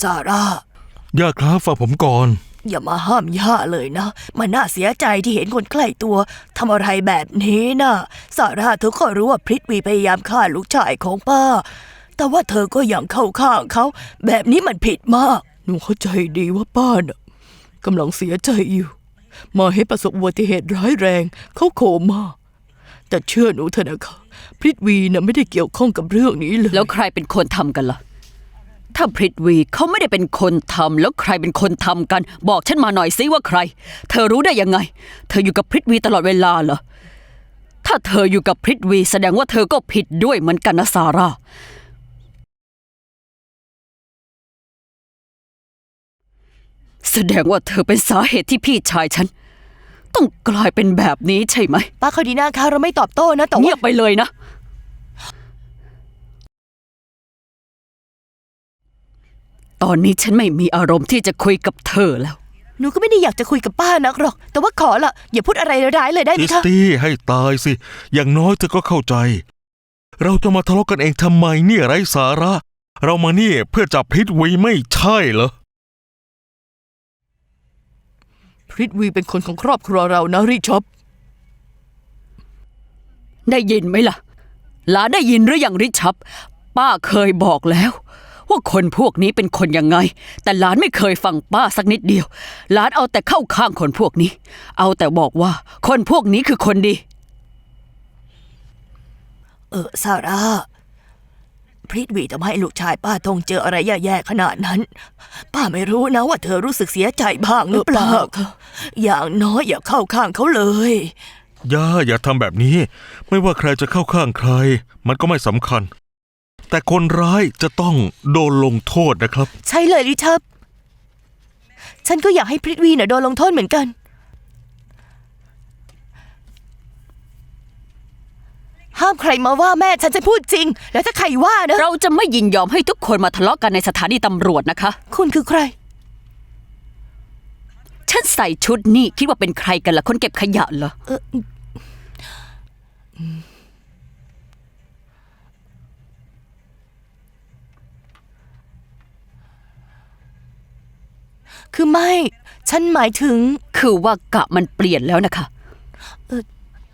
ซาร่า ย่าครับฟังผมก่อน อย่ามาห้ามย่าเลยนะ มันน่าเสียใจที่เห็นคนใกล้ตัวทำอะไรแบบนี้นะซาร่าเธอก็รู้ว่าพริตวีพยายามฆ่าลูกชายของป้า แต่ว่าเธอก็ยังเข้าข้างเขา แบบนี้มันผิดมาก หนูเข้าใจดีว่าป้าน่ะกำลังเสียใจอยู่ มาให้ประสบอุบัติเหตุร้ายแรงเขาโคม่าแต่เชื่อหนูเถอะนะคะพริตวีน่ะไม่ได้เกี่ยวข้องกับเรื่องนี้เลย แล้วใครเป็นคนทำกันล่ะ ถ้าพริตวีเขาไม่ได้เป็นคนทำแล้วใครเป็นคนทำกัน บอกฉันมาหน่อยซิว่าใคร เธอรู้ได้ยังไง เธออยู่กับพริตวีตลอดเวลาเหรอถ้าเธออยู่กับพริตวีแสดงว่าเธอก็ผิดด้วยเหมือนกันนะซาร่าแสดงว่าเธอเป็นสาเหตุที่พี่ชายฉัน ต้องกลายเป็นแบบนี้ใช่ไหมป้าคาดีนาคะเราไม่ตอบโต้นะแต่เงีว่ายบไปเลยนะ ตอนนี้ฉันไม่มีอารมณ์ที่จะคุยกับเธอแล้ว หนูก็ไม่ได้อยากจะคุยกับป้านักหรอก แต่ว่าขอละอย่าพูดอะไรร้ายๆเลยได้ไหมอิสคะ ตี้ให้ตายสิ อย่างน้อยเธอก็เข้าใจ เราจะมาทะเลาะกันเองทำไมเนี่ยไร้สาระ เรามานี่เพื่อจับพิษวีไม่ใช่เหรอ พริตวีเป็นคนของครอบครัวเรานะริชอบได้ยินไหมล่ะ หลานได้ยินหรือยังริชับ ป้าเคยบอกแล้ว ว่าคนพวกนี้เป็นคนยังไง แต่หลานไม่เคยฟังป้าสักนิดเดียว หลานเอาแต่เข้าข้างคนพวกนี้ เอาแต่บอกว่าคนพวกนี้คือคนดี เออซาร่าพริตวีทำให้ลูกชายป้าต้องเจออะไรแย่ๆขนาดนั้น ป้าไม่รู้นะว่าเธอรู้สึกเสียใจบ้างหรือเปล่า อย่างน้อยอย่าเข้าข้างเขาเลยย่าอย่าทำแบบนี้ ไม่ว่าใครจะเข้าข้างใคร มันก็ไม่สำคัญ แต่คนร้ายจะต้องโดนลงโทษนะครับ ใช่เลยริชับฉันก็อยากให้พริตวีน่ะโดนลงโทษเหมือนกัน ห้ามใครมาว่าแม่ฉันจะพูดจริง แล้วถ้าใครว่านะ เราจะไม่ยินยอมให้ทุกคนมาทะเลาะกันในสถานีตำรวจนะคะ คุณคือใคร ฉันใส่ชุดนี่คิดว่าเป็นใครกันล่ะคนเก็บขยะเหรอ คือไม่ ฉันหมายถึง คือว่ากะมันเปลี่ยนแล้วนะคะ เอ่อ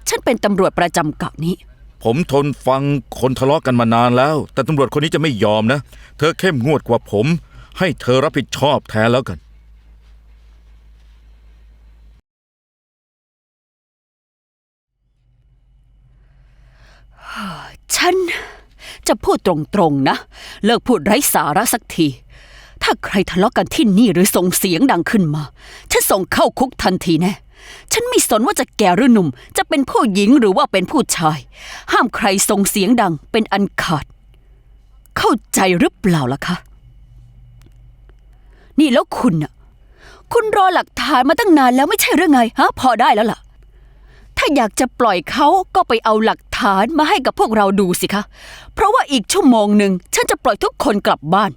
ฉันเป็นตำรวจประจำกะนี้ ผมทนฟังคนทะเลาะกันมานานแล้ว แต่ตำรวจคนนี้จะไม่ยอมนะ เธอเข้มงวดกว่าผม ให้เธอรับผิดชอบแทนแล้วกัน ฉันจะพูดตรงๆนะ เลิกพูดไร้สาระสักที ถ้าใครทะเลาะกันที่นี่หรือส่งเสียงดังขึ้นมา ฉันส่งเข้าคุกทันทีแน่ ฉันไม่สนว่าจะแก่หรือหนุ่ม จะเป็นผู้หญิงหรือว่าเป็นผู้ชาย ห้ามใครส่งเสียงดังเป็นอันขาด เข้าใจหรือเปล่าล่ะคะ นี่แล้วคุณน่ะ คุณรอหลักฐานมาตั้งนานแล้วไม่ใช่หรือไงฮะพอได้แล้วล่ะ ถ้าอยากจะปล่อยเขาก็ไปเอาหลักฐานมาให้กับพวกเราดูสิคะ เพราะว่าอีกชั่วโมงหนึ่งฉันจะปล่อยทุกคนกลับบ้าน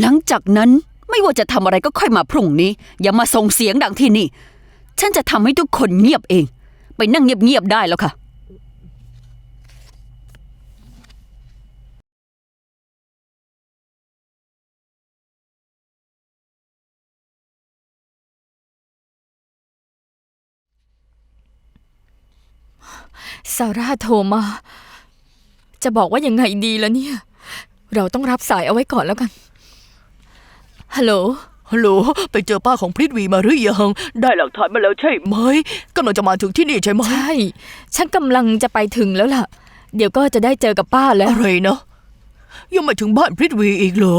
หลังจากนั้นไม่ว่าจะทำอะไรก็ค่อยมาพรุ่งนี้ อย่ามาส่งเสียงดังที่นี่ ฉันจะทำให้ทุกคนเงียบเอง ไปนั่งเงียบๆได้แล้วค่ะ ซาร่าโทรมา จะบอกว่ายังไงดีล่ะเนี่ย เราต้องรับสายเอาไว้ก่อนแล้วกัน ฮัลโหล ฮัลโหล ไปเจอป้าของพริตวีมาหรือยัง ได้หลักฐานมาแล้วใช่ไหมกำลังจะมาถึงที่นี่ใช่ไหมใช่ ฉันกำลังจะไปถึงแล้วล่ะ เดี๋ยวก็จะได้เจอกับป้าแล้วอะไรนะ ยังไม่ถึงบ้านพริตวีอีกเหรอ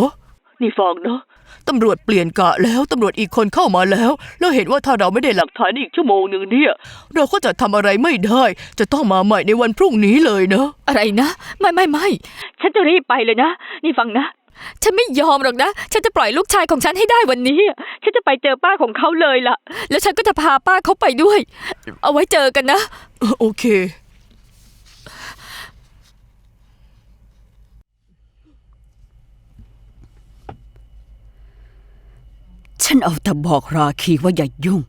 นี่ฟังนะตำรวจเปลี่ยนกะแล้วตำรวจอีกคนเข้ามาแล้ว แล้วเห็นว่าถ้าเราไม่ได้หลักฐานอีกชั่วโมงหนึ่งเนี่ย เราก็จะทำอะไรไม่ได้ จะต้องมาใหม่ในวันพรุ่งนี้เลยนะ อะไรนะ ไม่ไม่ไม่ ฉันจะรีบไปเลยนะ นี่ฟังนะ ฉันไม่ยอมหรอกนะ ฉันจะปล่อยลูกชายของฉันให้ได้วันนี้ ฉันจะไปเจอป้าของเขาเลยล่ะ แล้วฉันก็จะพาป้าเขาไปด้วย เอาไว้เจอกันนะโอเค ฉันเอาแต่บอกราคีว่าอย่ายุ่ง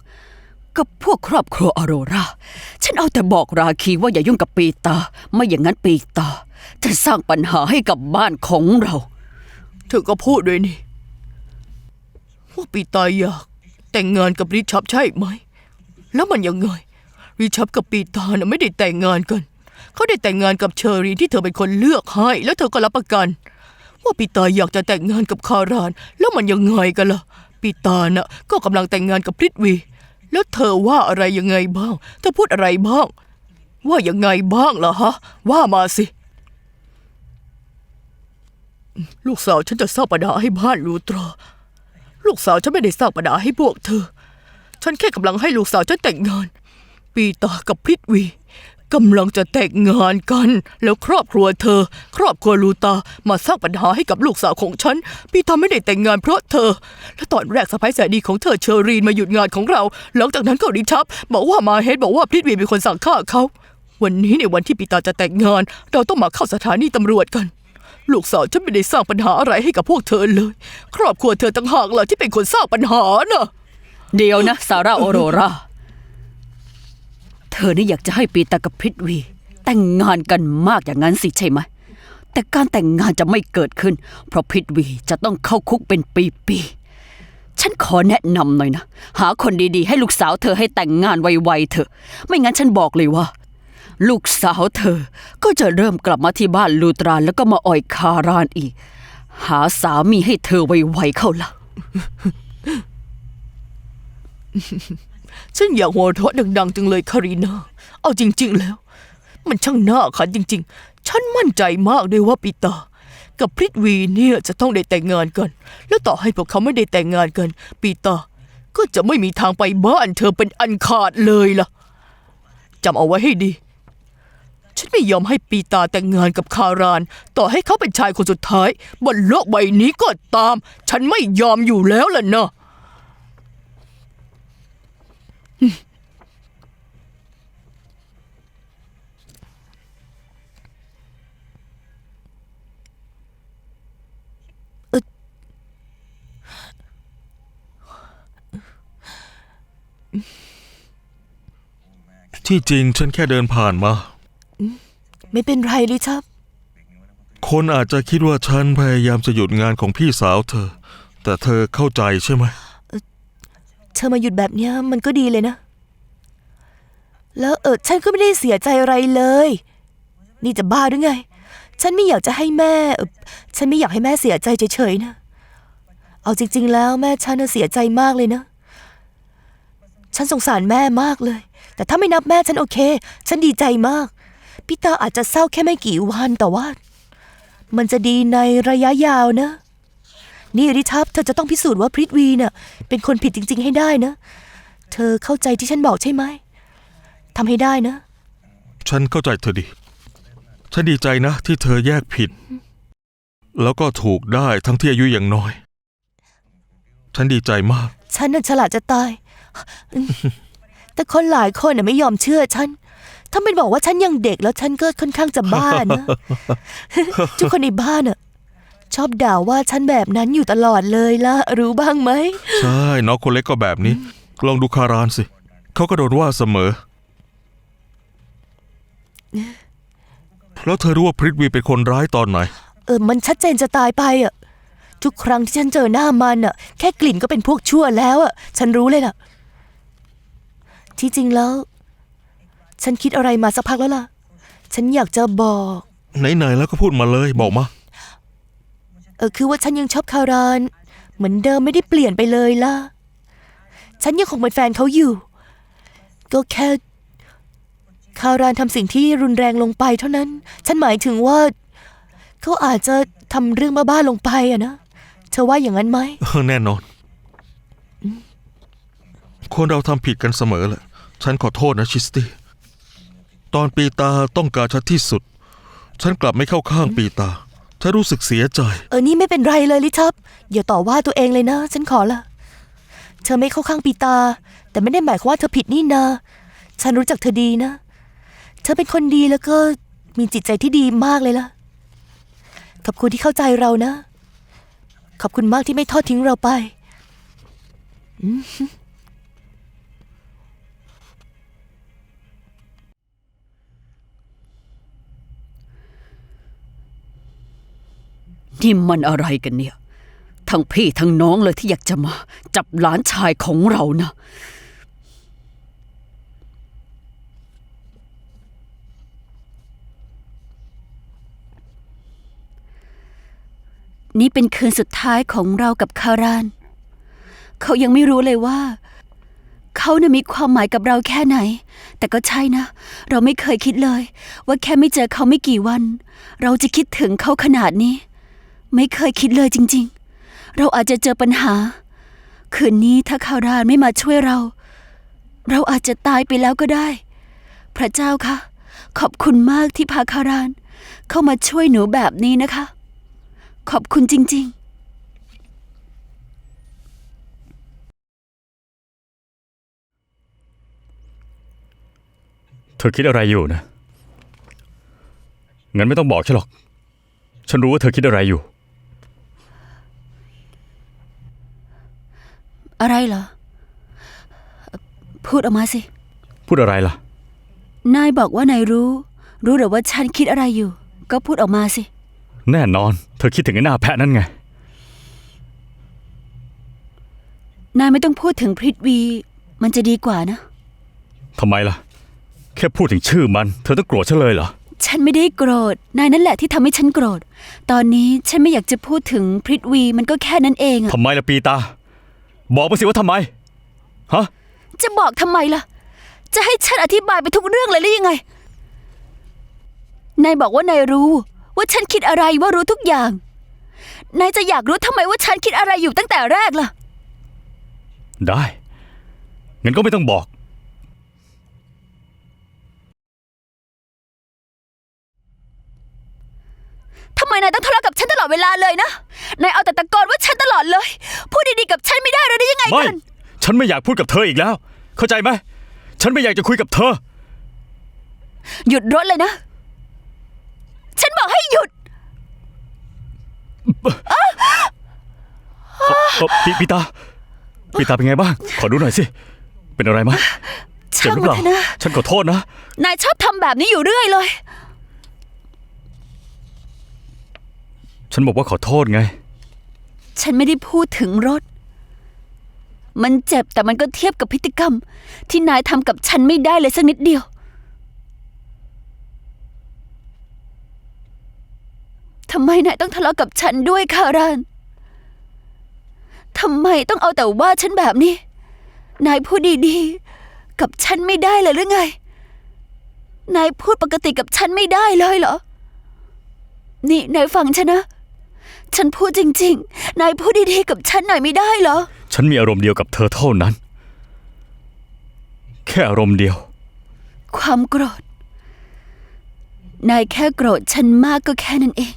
กับพวกครอบครัวอโรรา ฉันเอาแต่บอกราคีว่าอย่ายุ่งกับปีตา ไม่อย่างนั้นปีตาจะสร้างปัญหาให้กับบ้านของเรา เธอก็พูดด้วยนี่ ว่าปีตายอยากแต่งงานกับริชับใช่ไหม แล้วมันยังไง ริชับกับปีตาน่ะไม่ได้แต่งงานกัน เขาได้แต่งงานกับเชอรีที่เธอเป็นคนเลือกให้ แล้วเธอก็รับประกัน ว่าปีตายอยากจะแต่งงานกับคาราน แล้วมันยังไงกันล่ะ ปีตาน่ะก็กำลังแต่งงานกับพริตวี แล้วเธอว่าอะไรยังไงบ้าง เธอพูดอะไรบ้าง ว่ายังไงบ้างล่ะฮะ ว่ามาสิ ลูกสาวฉันจะสร้างปัญหาให้บ้านลูตรา ลูกสาวฉันไม่ได้สร้างปัญหาให้พวกเธอ ฉันแค่กำลังให้ลูกสาวฉันแต่งงาน ปีตากับพริตวีกำลังจะแต่งงานกัน แล้วครอบครัวเธอ ครอบครัวลูตามาสร้างปัญหาให้กับลูกสาวของฉันปีตาไม่ได้แต่งงานเพราะเธอ และตอนแรกสะพ้ายแสนดีของเธอเชอรีนมาหยุดงานของเรา หลังจากนั้นก็ริชับ บอกว่ามาเฮดบอกว่าพริตวีเป็นคนสั่งฆ่าเขา วันนี้ในวันที่ปีตาจะแต่งงาน เราต้องมาเข้าสถานีตำรวจกัน ลูกสาวฉันไม่ได้สร้างปัญหาอะไรให้กับพวกเธอเลย ครอบครัวเธอต่างหากล่ะที่เป็นคนสร้างปัญหาน่ะ เดี๋ยวนะ ซาร่าโอโรรา เธอนี่อยากจะให้ปีตากับพริตวี แต่งงานกันมากอย่างนั้นสิใช่ไหม แต่การแต่งงานจะไม่เกิดขึ้น เพราะพริตวีจะต้องเข้าคุกเป็นปีๆ ฉันขอแนะนำหน่อยนะ หาคนดีๆ ให้ลูกสาวเธอให้แต่งงานไวๆเถอะ ไม่งั้นฉันบอกเลยว่า ลูกสาวเธอ ก็จะเริ่มกลับมาที่บ้านลูตรานแล้วก็มาอ่อยคารานอีก หาสามีให้เธอไวๆเข้าละฉันอยากหัวเราะดังๆจังเลยคารีนาเอาจริง ๆ แล้ว มันช่างน่าขันจริง ๆ ฉันมั่นใจมากเลยว่าปีตา กับพริตวีเนี่ยจะต้องได้แต่งงานกัน แล้วต่อให้พวกเขาไม่ได้แต่งงานกัน ปีตา ก็จะไม่มีทางไปบ้านเธอเป็นอันขาดเลยล่ะจำเอาไว้ให้ดี ฉันไม่ยอมให้ปีตาแต่งงานกับคาราน ต่อให้เขาเป็นชายคนสุดท้ายบนโลกใบนี้ก็ตาม ฉันไม่ยอมอยู่แล้วล่ะนาะที่จริงฉันแค่เดินผ่านมา ไม่เป็นไรลิชับ คนอาจจะคิดว่าฉันพยายามจะหยุดงานของพี่สาวเธอ แต่เธอเข้าใจใช่ไหม เธอมาหยุดแบบเนี้ยมันก็ดีเลยนะ แล้วเออฉันก็ไม่ได้เสียใจอะไรเลย นี่จะบ้าหรือไง ฉันไม่อยากจะให้แม่เอ่อฉันไม่อยากให้แม่เสียใจเฉยๆนะ เอาจริง ๆ แล้วแม่ฉันน่ะเสียใจมากเลยนะ ฉันสงสารแม่มากเลย แต่ถ้าไม่นับแม่ฉันโอเค ฉันดีใจมาก พี่ตาอาจจะเศร้าแค่ไม่กี่วันแต่ว่า มันจะดีในระยะยาวนะ นี่ริทับเธอจะต้องพิสูจน์ว่าพริตวีเน่ะเป็นคนผิดจริง ๆ ให้ได้นะ เธอเข้าใจที่ฉันบอกใช่ไหมทำให้ได้นะ ฉันเข้าใจเธอดี ฉันดีใจนะ ที่เธอแยกผิด แล้วก็ถูกได้ทั้งที่อายุยังน้อย ฉันดีใจมาก ฉันน่ะฉลาดจะตาย แต่คนหลายคนน่ะไม่ยอมเชื่อฉัน ถ้าเป็นบอกว่าฉันยังเด็กแล้วฉันก็ค่อนข้างจะบ้านะทุกคนในบ้านน่ะชอบด่าว่าฉันแบบนั้นอยู่ตลอดเลยล่ะรู้บ้างไหม ใช่น้องคนเล็กก็แบบนี้ ลองดูคารานสิ เขาก็โดนว่าเสมอ แล้วเธอรู้ว่าพริตวีเป็นคนร้ายตอนไหน เออ มันชัดเจนจะตายไปอะ ทุกครั้งที่ฉันเจอหน้ามันอะ แค่กลิ่นก็เป็นพวกชั่วแล้วอะ ฉันรู้เลยล่ะ ที่จริงแล้ว ฉันคิดอะไรมาสักพักแล้วล่ะ ฉันอยากจะบอก ไหนๆแล้วก็พูดมาเลยบอกมา เออคือว่าฉันยังชอบคาราน เหมือนเดิมไม่ได้เปลี่ยนไปเลยล่ะ ฉันยังคงเป็นแฟนเขาอยู่ ก็แค่ คารานทำสิ่งที่รุนแรงลงไปเท่านั้น ฉันหมายถึงว่า เขาอาจจะทำเรื่องบ้าๆลงไปอะนะเธอว่าอย่างนั้นไหม แน่นอน คนเราทำผิดกันเสมอแหละ ฉันขอโทษนะชิสตี้ ตอนปีตาต้องการฉันที่สุด ฉันกลับไม่เข้าข้างปีตา ฉันรู้สึกเสียใจ เออนี่ไม่เป็นไรเลยลิทับอย่าต่อว่าตัวเองเลยนะ ฉันขอละ เธอไม่เข้าข้างปีตา แต่ไม่ได้หมายความว่าเธอผิดนี่นาฉันรู้จักเธอดีนะ เธอเป็นคนดีแล้วก็มีจิตใจที่ดีมากเลยล่ะ ขอบคุณที่เข้าใจเรานะ ขอบคุณมากที่ไม่ทอดทิ้งเราไป นี่มันอะไรกันเนี่ย ทั้งพี่ทั้งน้องเลยที่อยากจะมา จับหลานชายของเรานะนี่เป็นคืนสุดท้ายของเรากับคาราน เขายังไม่รู้เลยว่า เขาน่ะมีความหมายกับเราแค่ไหน แต่ก็ใช่นะ เราไม่เคยคิดเลย ว่าแค่ไม่เจอเขาไม่กี่วัน เราจะคิดถึงเขาขนาดนี้ ไม่เคยคิดเลยจริง ๆ เราอาจจะเจอปัญหา คืนนี้ถ้าคารานไม่มาช่วยเรา เราอาจจะตายไปแล้วก็ได้ พระเจ้าคะขอบคุณมากที่พาคาราน เข้ามาช่วยหนูแบบนี้นะคะ ขอบคุณจริง ๆเธอคิดอะไรอยู่นะ งั้นไม่ต้องบอกฉันหรอก ฉันรู้ว่าเธอคิดอะไรอยู่ อะไรเหรอเอ่อพูดออกมาสิ พูดอะไรล่ะ นายบอกว่านายรู้ รู้หรือว่าฉันคิดอะไรอยู่ ก็พูดออกมาสิ แน่นอน เธอคิดถึงไอ้หน้าแพะนั่นไง นายไม่ต้องพูดถึงพริตวี มันจะดีกว่านะ ทำไมล่ะ แค่พูดถึงชื่อมัน เธอต้องโกรธฉันเลยเหรอ ฉันไม่ได้โกรธ นายนั่นแหละที่ทำให้ฉันโกรธ ตอนนี้ฉันไม่อยากจะพูดถึงพริตวีมันก็แค่นั้นเองอะ ทำไมล่ะปีตา บอกมาสิว่าทำไม ฮะ จะบอกทำไมล่ะ จะให้ฉันอธิบายไปทุกเรื่องเลยหรือยังไง นายบอกว่านายรู้ ว่าฉันคิดอะไรว่ารู้ทุกอย่าง นายจะอยากรู้ทำไมว่าฉันคิดอะไรอยู่ตั้งแต่แรกล่ะ ได้ งั้นก็ไม่ต้องบอก ทำไมนายต้องทะเลาะกับฉันตลอดเวลาเลยนะ นายเอาแต่ตะโกนว่าฉันตลอดเลย พูดดีๆกับฉันไม่ได้หรือได้ยังไงไม่กัน ฉันไม่อยากพูดกับเธออีกแล้ว เข้าใจไหมฉันไม่อยากจะคุยกับเธอ หยุดรถเลยนะ ฉันบอกให้หยุด เอ่อปีปีตาปีตาเป็นไงบ้าง ขอดูหน่อยสิ เป็นอะไรไหมเจ็บช่างหรือเปมันล่า เถอะนะ ฉันขอโทษนะ นายชอบทำแบบนี้อยู่เรื่อยเลย ฉันบอกว่าขอโทษไง ฉันไม่ได้พูดถึงรถ มันเจ็บแต่มันก็เทียบกับพฤติกรรม ที่นายทำกับฉันไม่ได้เลยสักนิดเดียว ทำไมนายต้องทะเลาะกับฉันด้วยคารานทำไมต้องเอาแต่ว่าฉันแบบนี้ นายพูดดีๆ กับฉันไม่ได้เลยหรือไง นายพูดปกติกับฉันไม่ได้เลยเหรอ นี่นายฟังฉันนะ ฉันพูดจริง ๆ นายพูดดีๆกับฉันหน่อยไม่ได้เหรอ ฉันมีอารมณ์เดียวกับเธอเท่านั้น แค่อารมณ์เดียว ความโกรธ นายแค่โกรธฉันมากก็แค่นั้นเอง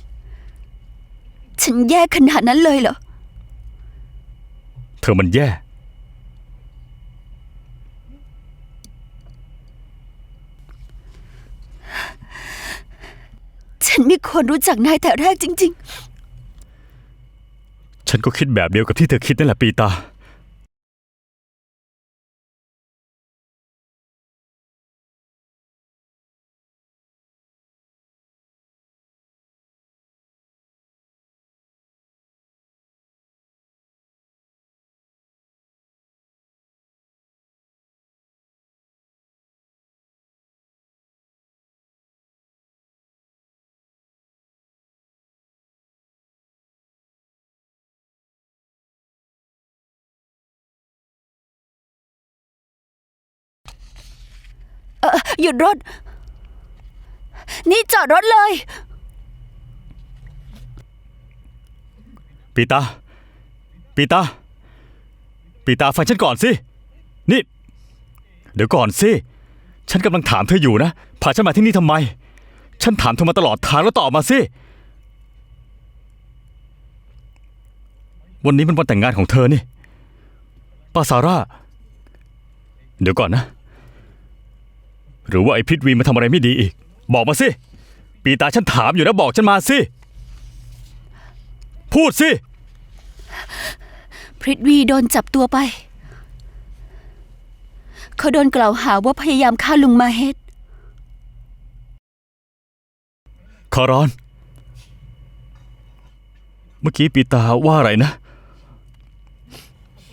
ฉันแย่ขนาดนั้นเลยเหรอ เธอมันแย่ ฉันไม่ควรรู้จักนายแต่แรกจริง ฉันก็คิดแบบเดียวกับที่เธอคิดนั่นแหละปีตา หยุดรถ นี่จอดรถเลย ปีตา ปีตา ปีตาฟังฉันก่อนสิ นี่ เดี๋ยวก่อนสิ ฉันกำลังถามเธออยู่นะ พาฉันมาที่นี่ทำไม ฉันถามเธอมาตลอดทางแล้วตอบมาสิ วันนี้มันวันแต่งงานของเธอนี่ป้าซาร่า เดี๋ยวก่อนนะ หรือว่าไอ้พิทวีมาทำอะไรไม่ดีอีก บอกมาสิ ปีตาฉันถามอยู่นะบอกฉันมาสิ พูดสิ พริตวีโดนจับตัวไป เขาโดนกล่าวหาว่าพยายามฆ่าลุงมาเฮดคารอน เมื่อกี้ปีตาว่าอะไรนะ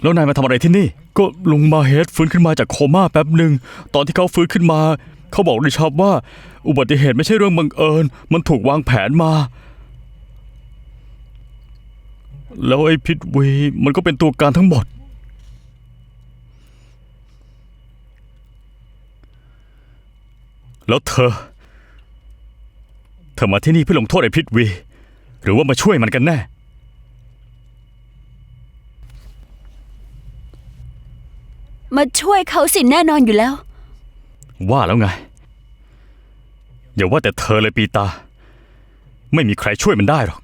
แล้วนายมาทำอะไรที่นี่ ก็ลุงมาเฮดฟื้นขึ้นมาจากโคม่าแป๊บหนึ่งตอนที่เขาฟื้นขึ้นมา เขาบอกริชาร์ดว่า อุบัติเหตุไม่ใช่เรื่องบังเอิญ มันถูกวางแผนมา แล้วไอ้พิษวีมันก็เป็นตัวการทั้งหมด แล้วเธอ เธอมาที่นี่เพื่อลงโทษไอ้พิษวี หรือว่ามาช่วยมันกันแน่ มาช่วยเขาสิแน่นอนอยู่แล้ว ว่าแล้วไง อย่าว่าแต่เธอเลยปีตา ไม่มีใครช่วยมันได้หรอก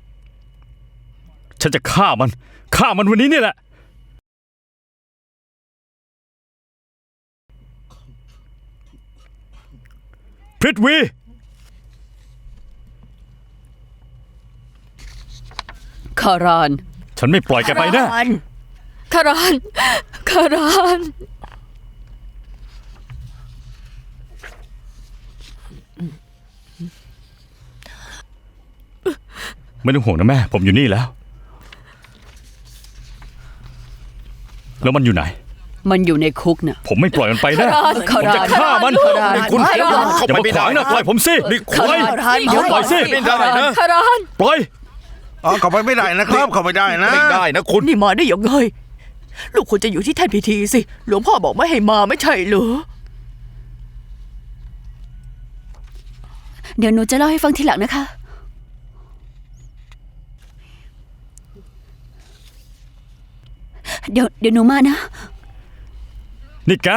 ฉันจะฆ่ามัน ฆ่ามันวันนี้นี่แหละ พริตวี คารานฉันไม่ปล่อยแกไปแน่อันคารานคาราน ไม่ต้องห่วงนะแม่ ผมอยู่นี่แล้ว แล้วมันอยู่ไหน มันอยู่ในคุกน่ะ ผมไม่ปล่อยมันไปแน่คารานผมจะฆ่ามันคารานนี่คุณคารานเข้าอย่าไปมาไม่ขได้วางนะนะปล่อยผมสินี่ปล่อยคารานอย่าปล่อยสิ ไม่ได้นะ คารานปล่อย อ๋อเข้าไปไม่ได้นะครับเข้าไม่ได้นะ ไม่ได้นะคุณ นี่มาได้ยังไงลูกควรจะอยู่ที่แท่นพิธีสิ หลวงพ่อบอกไม่ให้มาไม่ใช่เหรอ เดี๋ยวหนูจะเล่าให้ฟังทีหลังนะคะ เดี๋ยวเดี๋ยวหนูมานะ นี่แก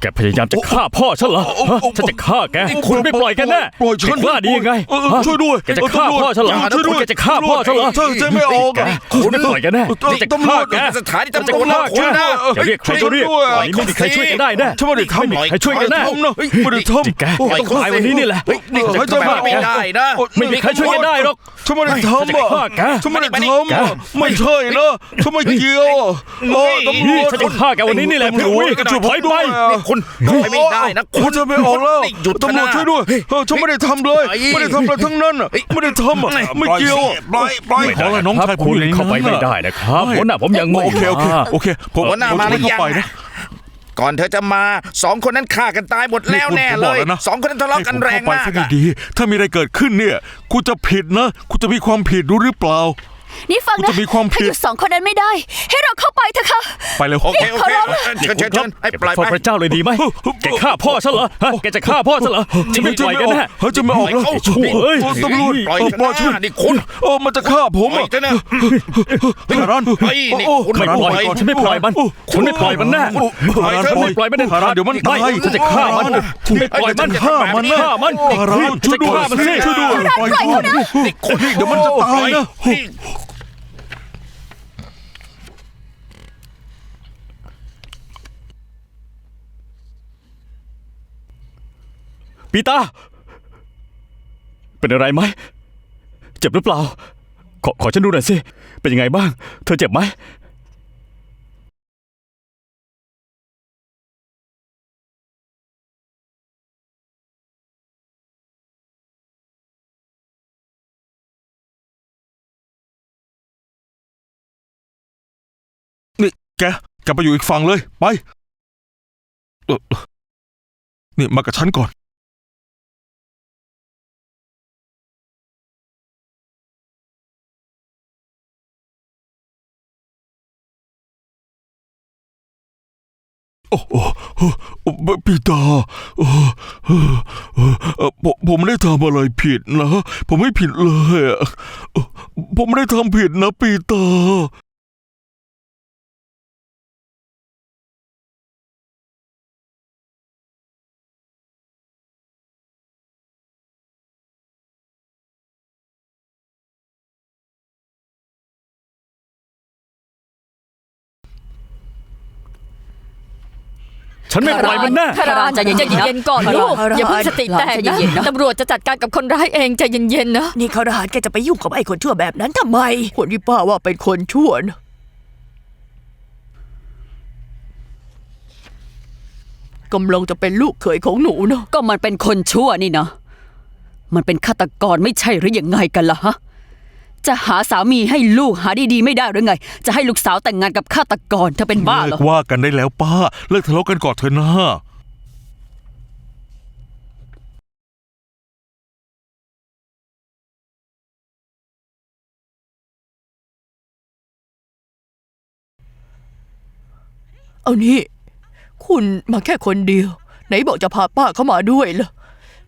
แกพยายามจะฆ่าพ่อฉันเหรอฮะฉันจะฆ่าแก คุณไม่ปล่อยกันแน่ปล่อยฉันแกกล้าดียังไงเออเออฮะช่วยด้วยแกจะฆ่าพ่อฉันเหรอตำรวจช่วยด้วยแกจะฆ่าพ่อฉันเหรอใช่ใช่ไม่ออกแกอะคุณไม่ปล่อยกันแน่เออนี่จะตำรฆ่าวจแกสถานีจะตำรวจนะฆ่าคุณนะจะเรียกใครก็เรียกช่วยด้วยวันนี้ไม่มีใครช่วยแกได้แน่ฉันไม่ได้ทำไม่มีใครช่วยแกแน่ไม่ได้ทำนะไม่ได้ทำจิแกแกต้องตายวันนี้นี่แหละ เฮ้ยนี่เฮ้ยจะแบบนี้ไม่ได้นะ ไม่มีใครช่วยแกได้หรอกฉันไม่ได้ทำจะอะฆ่าแกฉันไม่ได้มานี่ทำอะแกไม่ใช่นะฉันไม่เกี่ยวอะเออตำรวจ ฉันจะฆ่าแกวันนี้นี่แหละพี่อุ้ยช่วยถอยไปนี่คุณเข้าไปไม่ได้นะคุณจะไม่ออกแล้วนี่หยุดตำรวจนะช่วยด้วยเออฉันไม่ได้ทำเลยเฮ้ยไม่ได้ทำอะไรทั้งนั้นอะเฮ้ยไม่ได้ทำอะไม่เกี่ยวอะปล่อยปล่อยไม่ขอได้อะไรน้องครับชายผมอยู่ในนั้นเข้าไปไม่น่ะได้นะครับไม่หัวหน้าผมยังไม่โอเคโอเคมาโอเคผมหัวหน้าผมมาจะหรืไม่อเข้ายังไปนะก่อนเธอจะมาสองคนนั้นฆ่ากันตายหมดแล้วคุณแน่ผมเลบอกยแล้วนะสองคนนั้นทะเลาะกันแรงมากให้ผเข้ไปอะซะดีๆถ้ามีอะไรเกิดขึ้นเนี่ย คุณจะผิดนะ คุณจะมีความผิดรู้หรือเปล่า นี่ฟังคุณนะจะมีความผิด ถ้าอยู่สองคนนั้นไม่ได้ ให้เราเข้าไปเถอะค่ะ ไปเลยโอเคโอเคเชิญเชิญเชิญให้ปล่อยฟังไปพระเจ้าเลยดีไหมแกฆ่าพ่อฉันเหรอฮะแกจะฆ่าพ่อฉันเหรอฉันไม่ปล่อยกันแน่เฮ้ยจะไม่ออกแล้วปล่อยเขาชั่วเอ้ยโอ้ตำรวจปล่อยเออฉันปล่อยช่วยนะนี่คุณเออมันจะฆ่าผมปล่อยอะเถอะนะคารานเฮ้ยนี่โอ้คุณไม่ปล่อยปล่อยฉันไม่ปล่อยมันฉันไม่ปล่อยมันแน่คารานฉันไม่ปล่อยมันเด็ดคารานเดี๋ยวมันตายฉันจะฆ่ามันฉันไม่ปล่อยมันฆ่ามันนะฆ่ามันคารานช่วยด้วยฆ่ามันสิช่วยด้วยปล่อยเขานะเดี๋ยวมันจะตายนะ เฮ้ย ปีตา เป็นอะไรไหม เจ็บหรือเปล่า ขอขอฉันดูหน่อยสิ เป็นยังไงบ้าง เธอเจ็บไหม นี่แกแกไปอยู่อีกฝั่งเลย ไปเออนี่มากับฉันก่อน โอ้โหโอ้ปีตาเออเออเออเออผมไม่ได้ทำอะไรผิดนะ ผมไม่ผิดเลยอะผมไม่ได้ทำผิดนะปีตา ฉันไม่ปล่อยมันแน่คารานใจเย็นๆใจเย็นๆก่อนคารานลูกคารานอย่าเพิ่งสติแตกใจนะเย็นๆนะตำรวจจะจัดการกับคนร้ายเองใจเย็นๆนะนี่เขาทหารแกจะไปยุ่งกับไอ้คนชั่วแบบนั้นทำไม คนที่ป้าว่าเป็นคนชั่วนะกำลังจะเป็นลูกเขยของหนูนะก็มันเป็นคนชั่วนี่เนาะมันเป็นฆาตกรไม่ใช่หรือยังไงกันล่ะฮะ จะหาสามีให้ลูกหาดีๆไม่ได้หรือไง จะให้ลูกสาวแต่งงานกับฆาตกรเธอเป็นบ้าเหรเลิอกว่ากันได้แล้วป้า เลิกทะเลาะกันก่อนเถอะนะเอานี่ คุณมาแค่คนเดียว ไหนบอกจะพาป้าเข้ามาด้วยล่ะ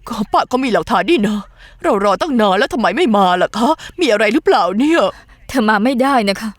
ก็ป้าก็มีหลักฐานนี่นะ เรารอตั้งนานแล้วทำไมไม่มาล่ะคะ มีอะไรหรือเปล่าเนี่ย เธอมาไม่ได้นะคะ